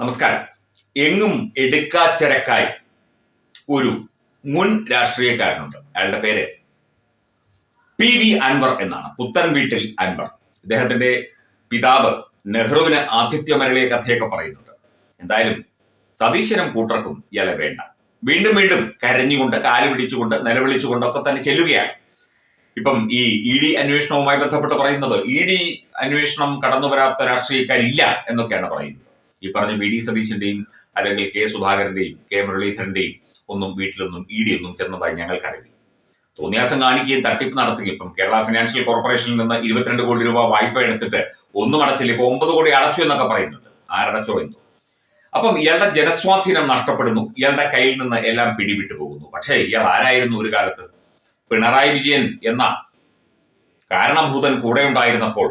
നമസ്കാരം. എങ്ങും എടുക്കാച്ചരക്കായി ഒരു മുൻ രാഷ്ട്രീയക്കാരനുണ്ട്. അയാളുടെ പേര് പി വി അൻവർ എന്നാണ്. പുത്തൻ വീട്ടിൽ അൻവർ. ഇദ്ദേഹത്തിന്റെ പിതാവ് നെഹ്റുവിന് ആതിഥ്യമരളിയ കഥയൊക്കെ പറയുന്നുണ്ട്. എന്തായാലും സതീശനും കൂട്ടർക്കും ഇയാളെ വേണ്ട. വീണ്ടും വീണ്ടും കരഞ്ഞുകൊണ്ട് കാൽ പിടിച്ചുകൊണ്ട് നിലവിളിച്ചുകൊണ്ട് ഒക്കെ തന്നെ ചെല്ലുകയാണ്. ഇപ്പം ഈ ഇ ഡി അന്വേഷണവുമായി ബന്ധപ്പെട്ട് പറയുന്നത് ഇ ഡി അന്വേഷണം കടന്നു വരാത്ത രാഷ്ട്രീയക്കാരില്ല എന്നൊക്കെയാണ് പറയുന്നത്. ഈ പറഞ്ഞ വി ഡി സതീശന്റെയും അല്ലെങ്കിൽ കെ സുധാകരന്റെയും കെ മുരളീധരന്റെയും ഒന്നും വീട്ടിലൊന്നും ഇ ഡി ഒന്നും ചെന്നതായി ഞങ്ങൾക്കറിയില്ല തോന്നിയാസം കാണിക്കുകയും തട്ടിപ്പ് നടത്തുകയും ഇപ്പം കേരള ഫിനാൻഷ്യൽ കോർപ്പറേഷനിൽ നിന്ന് ഇരുപത്തിരണ്ട് കോടി രൂപ വായ്പ എടുത്തിട്ട് ഒന്നും അടച്ചില്ല ഇപ്പൊ ഒമ്പത് കോടി അടച്ചു എന്നൊക്കെ പറയുന്നുണ്ട്. ആരടച്ചോ എന്തോ. അപ്പം ഇയാളുടെ ജനസ്വാധീനം നഷ്ടപ്പെടുന്നു ഇയാളുടെ കയ്യിൽ നിന്ന് എല്ലാം പിടിവിട്ടു പോകുന്നു. പക്ഷേ ഇയാൾ ആരായിരുന്നു ഒരു കാലത്ത്? പിണറായി വിജയൻ എന്ന കാരണഭൂതൻ കൂടെ ഉണ്ടായിരുന്നപ്പോൾ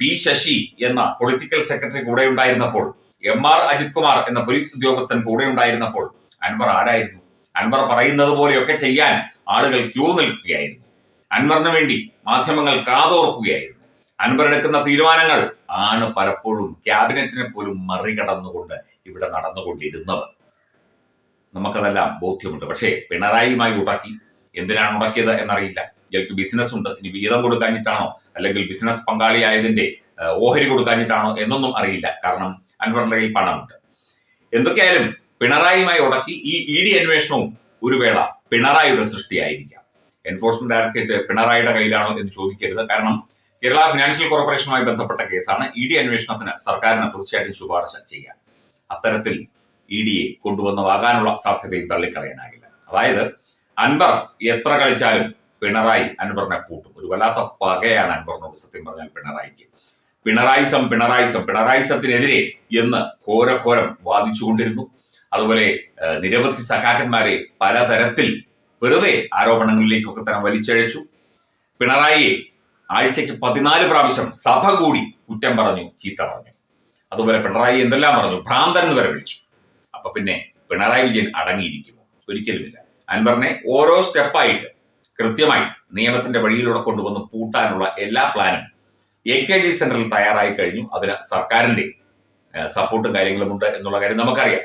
പി ശശി എന്ന പൊളിറ്റിക്കൽ സെക്രട്ടറി കൂടെ ഉണ്ടായിരുന്നപ്പോൾ എം ആർ അജിത് കുമാർ എന്ന പോലീസ് ഉദ്യോഗസ്ഥൻ കൂടെ ഉണ്ടായിരുന്നപ്പോൾ അൻവർ ആരായിരുന്നു? അൻവർ പറയുന്നത് പോലെയൊക്കെ ചെയ്യാൻ ആളുകൾ ക്യൂ നിൽക്കുകയായിരുന്നു. അൻവറിന് വേണ്ടി മാധ്യമങ്ങൾ കാതോർക്കുകയായിരുന്നു. അൻവർ എടുക്കുന്ന തീരുമാനങ്ങൾ ആണ് പലപ്പോഴും ക്യാബിനറ്റിനെ പോലും മറികടന്നുകൊണ്ട് ഇവിടെ നടന്നുകൊണ്ടിരുന്നത്. നമുക്കതെല്ലാം ബോധ്യമുണ്ട്. പക്ഷേ പിണറായിയുമായി ഉടക്കി എന്തിനാണ് ഉടക്കിയത് എന്നറിയില്ല. ഇയാൾക്ക് ബിസിനസ് ഉണ്ട് ഇനി വീതം കൊടുക്കാഞ്ഞിട്ടാണോ? അല്ലെങ്കിൽ ബിസിനസ് പങ്കാളിയായതിന്റെ ഓഹരി കൊടുക്കാഞ്ഞിട്ടാണോ എന്നൊന്നും അറിയില്ല. കാരണം അൻവറിന്റെ കയ്യിൽ പണമുണ്ട്. എന്തൊക്കെയായാലും പിണറായിയുമായി ഉടക്കി ഈ ഇ ഡി അന്വേഷണവും ഒരു വേള പിണറായിയുടെ സൃഷ്ടിയായിരിക്കാം. എൻഫോഴ്സ്മെന്റ് ഡയറക്ടറേറ്റ് പിണറായിയുടെ കയ്യിലാണോ എന്ന് ചോദിക്കരുത്. കാരണം കേരള ഫിനാൻഷ്യൽ കോർപ്പറേഷനുമായി ബന്ധപ്പെട്ട കേസാണ് ഇ ഡി അന്വേഷണത്തിന് സർക്കാരിന് തീർച്ചയായിട്ടും ശുപാർശ ചെയ്യാം അത്തരത്തിൽ ഇ ഡിയെ കൊണ്ടുവന്നതാകാനുള്ള സാധ്യതയും തള്ളിക്കളയാനാകില്ല. അതായത് അൻവർ എത്ര കളിച്ചാലും പിണറായി അൻവറിനെ പൂട്ടും. ഒരു വല്ലാത്ത പകയാണ് അൻവറിനോട് സത്യം പറഞ്ഞാൽ പിണറായിക്ക്. പിണറായിസം പിണറായിസം പിണറായിസത്തിനെതിരെ എന്ന് ഘോരഘോരം വാദിച്ചുകൊണ്ടിരുന്നു. അതുപോലെ നിരവധി സഖാക്കന്മാരെ പലതരത്തിൽ വെറുതെ ആരോപണങ്ങളിലേക്കൊക്കെ തന്നെ വലിച്ചഴച്ചു. പിണറായിയെ ആഴ്ചയ്ക്ക് പതിനാല് പ്രാവശ്യം സഭ കൂടി കുറ്റം പറഞ്ഞു ചീത്ത പറഞ്ഞു. അതുപോലെ പിണറായി എന്തെല്ലാം പറഞ്ഞു? ഭ്രാന്തൻ എന്ന് വരെ വിളിച്ചു. അപ്പൊ പിന്നെ പിണറായി വിജയൻ അടങ്ങിയിരിക്കുമോ? ഒരിക്കലുമില്ല. അൻവറിനെ ഓരോ സ്റ്റെപ്പായിട്ട് കൃത്യമായി നിയമത്തിന്റെ വഴിയിലൂടെ കൊണ്ടുവന്ന് പൂട്ടാനുള്ള എല്ലാ പ്ലാനും എ കെ ജി സെന്ററിൽ തയ്യാറായി കഴിഞ്ഞു. അതിന് സർക്കാരിന്റെ സപ്പോർട്ടും കാര്യങ്ങളും ഉണ്ട് എന്നുള്ള കാര്യം നമുക്കറിയാം.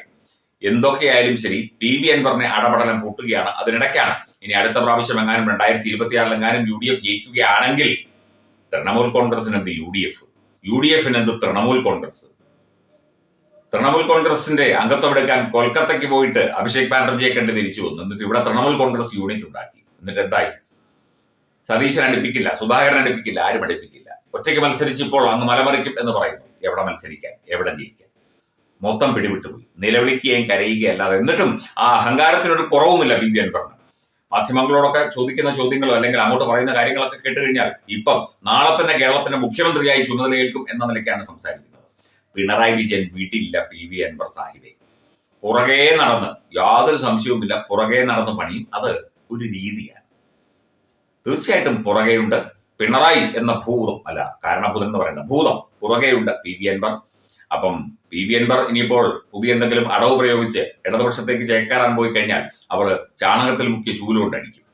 എന്തൊക്കെയായാലും ശരി പി വി അൻവറിനെ അടപടലം പൂട്ടുകയാണ്. അതിനിടയ്ക്കാണ് ഇനി അടുത്ത പ്രാവശ്യം എങ്ങാനും രണ്ടായിരത്തി ഇരുപത്തിയാറിൽ എങ്ങാനും യു ഡി എഫ് ജയിക്കുകയാണെങ്കിൽ തൃണമൂൽ കോൺഗ്രസിന് എന്ത്? U D F. U D എഫിന് എന്ത്? തൃണമൂൽ കോൺഗ്രസ്. തൃണമൂൽ കോൺഗ്രസിന്റെ അംഗത്വം എടുക്കാൻ കൊൽക്കത്തയ്ക്ക് പോയിട്ട് അഭിഷേക് ബാനർജിയെ കണ്ട് തിരിച്ചു വന്നു. എന്നിട്ട് ഇവിടെ തൃണമൂൽ കോൺഗ്രസ് യൂണിറ്റ് ഉണ്ടാക്കി. എന്നിട്ട് എന്തായി? സതീശൻ അടുപ്പിക്കില്ല സുധാകരൻ അടുപ്പിക്കില്ല ആരും അടുപ്പിക്കില്ല. ഒറ്റയ്ക്ക് മത്സരിച്ചപ്പോൾ അങ്ങ് മലമറിക്കും എന്ന് പറയുന്നു. എവിടെ മത്സരിക്കാൻ? എവിടെ ജയിക്കാൻ? മൊത്തം പിടിവിട്ടുപോയി. നിലവിളിക്കുകയും കരയുകയല്ലാതെ. എന്നിട്ടും ആ അഹങ്കാരത്തിനൊരു കുറവുമില്ല ബി ബി അൻവറിന് മാധ്യമങ്ങളോടൊക്കെ ചോദിക്കുന്ന ചോദ്യങ്ങളോ അല്ലെങ്കിൽ അങ്ങോട്ട് പറയുന്ന കാര്യങ്ങളൊക്കെ കേട്ട് കഴിഞ്ഞാൽ ഇപ്പം നാളെ തന്നെ കേരളത്തിന്റെ മുഖ്യമന്ത്രിയായി ചുമതലയേൽക്കും എന്ന നിലയ്ക്കാണ് സംസാരിക്കുന്നത്. പിണറായി വിജയൻ വീട്ടിലില്ല പി വി അൻവർ സാഹിബെ. പുറകെ നടന്ന് യാതൊരു സംശയവുമില്ല. പുറകെ നടന്ന് പണിയും അത് ഒരു രീതിയാണ്. തീർച്ചയായിട്ടും പുറകെയുണ്ട്. പിണറായി എന്ന ഭൂതം അല്ല കാരണഭൂതം എന്ന് പറയുന്നത്. ഭൂതം. പുറകെയുണ്ട് പി. വി. അൻവർ. അപ്പം പി. വി. അൻവർ ഇനിയിപ്പോൾ പുതിയ എന്തെങ്കിലും അടവ് പ്രയോഗിച്ച് ഇടതുപക്ഷത്തേക്ക് ചേക്കാറാൻ പോയി കഴിഞ്ഞാൽ അവർ ചാണകത്തിൽ മുക്കിയ ചൂലുകൊണ്ട് അടിക്കും.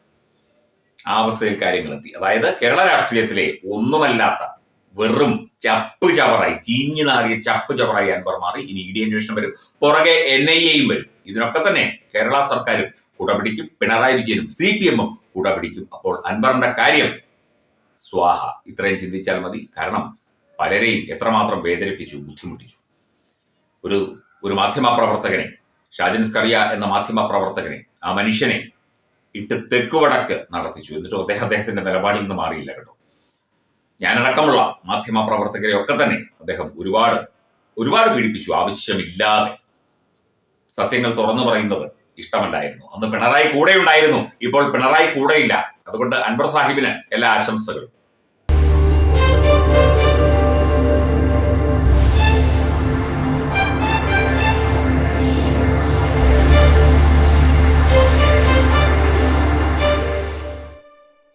ആ അവസ്ഥയിൽ കാര്യങ്ങൾ എത്തി. അതായത് കേരള രാഷ്ട്രീയത്തിലെ ഒന്നുമല്ലാത്ത വെറും ചപ്പ് ചവറായി ചീഞ്ഞു നാറിയ ചപ്പ് ചവറായി അൻവർ മാറി. ഇനി ഇ ഡി അന്വേഷണം വരും. പുറകെ എൻ ഐ എയും വരും. ഇതിനൊക്കെ തന്നെ കേരള സർക്കാരും കുടപിടിക്കും പിണറായി വിജയനും സി പി എമ്മും കുടപിടിക്കും അപ്പോൾ അൻവറിന്റെ കാര്യം സ്വാഹ. ഇത്രയും ചിന്തിച്ചാൽ മതി. കാരണം പലരെയും എത്രമാത്രം വേദനിപ്പിച്ചു ബുദ്ധിമുട്ടിച്ചു. ഒരു ഒരു മാധ്യമ പ്രവർത്തകനെ ഷാജൻ സ്കറിയ എന്ന മാധ്യമ പ്രവർത്തകനെ ആ മനുഷ്യനെ ഇട്ട് തെക്കുവടക്ക് നടത്തിച്ചു. എന്നിട്ടും അദ്ദേഹം അദ്ദേഹത്തിന്റെ നിലപാടിൽ നിന്ന് മാറിയില്ല കേട്ടോ. ഞാനടക്കമുള്ള മാധ്യമ പ്രവർത്തകരെ ഒക്കെ തന്നെ അദ്ദേഹം ഒരുപാട് ഒരുപാട് പീഡിപ്പിച്ചു. ആവശ്യമില്ലാതെ. സത്യങ്ങൾ തുറന്നു പറയുന്നത് ഇഷ്ടമല്ലായിരുന്നു. അന്ന് പിണറായി കൂടെ ഉണ്ടായിരുന്നു ഇപ്പോൾ പിണറായി കൂടെയില്ല. അതുകൊണ്ട് അൻവർ സാഹിബിന് എല്ലാ ആശംസകളും.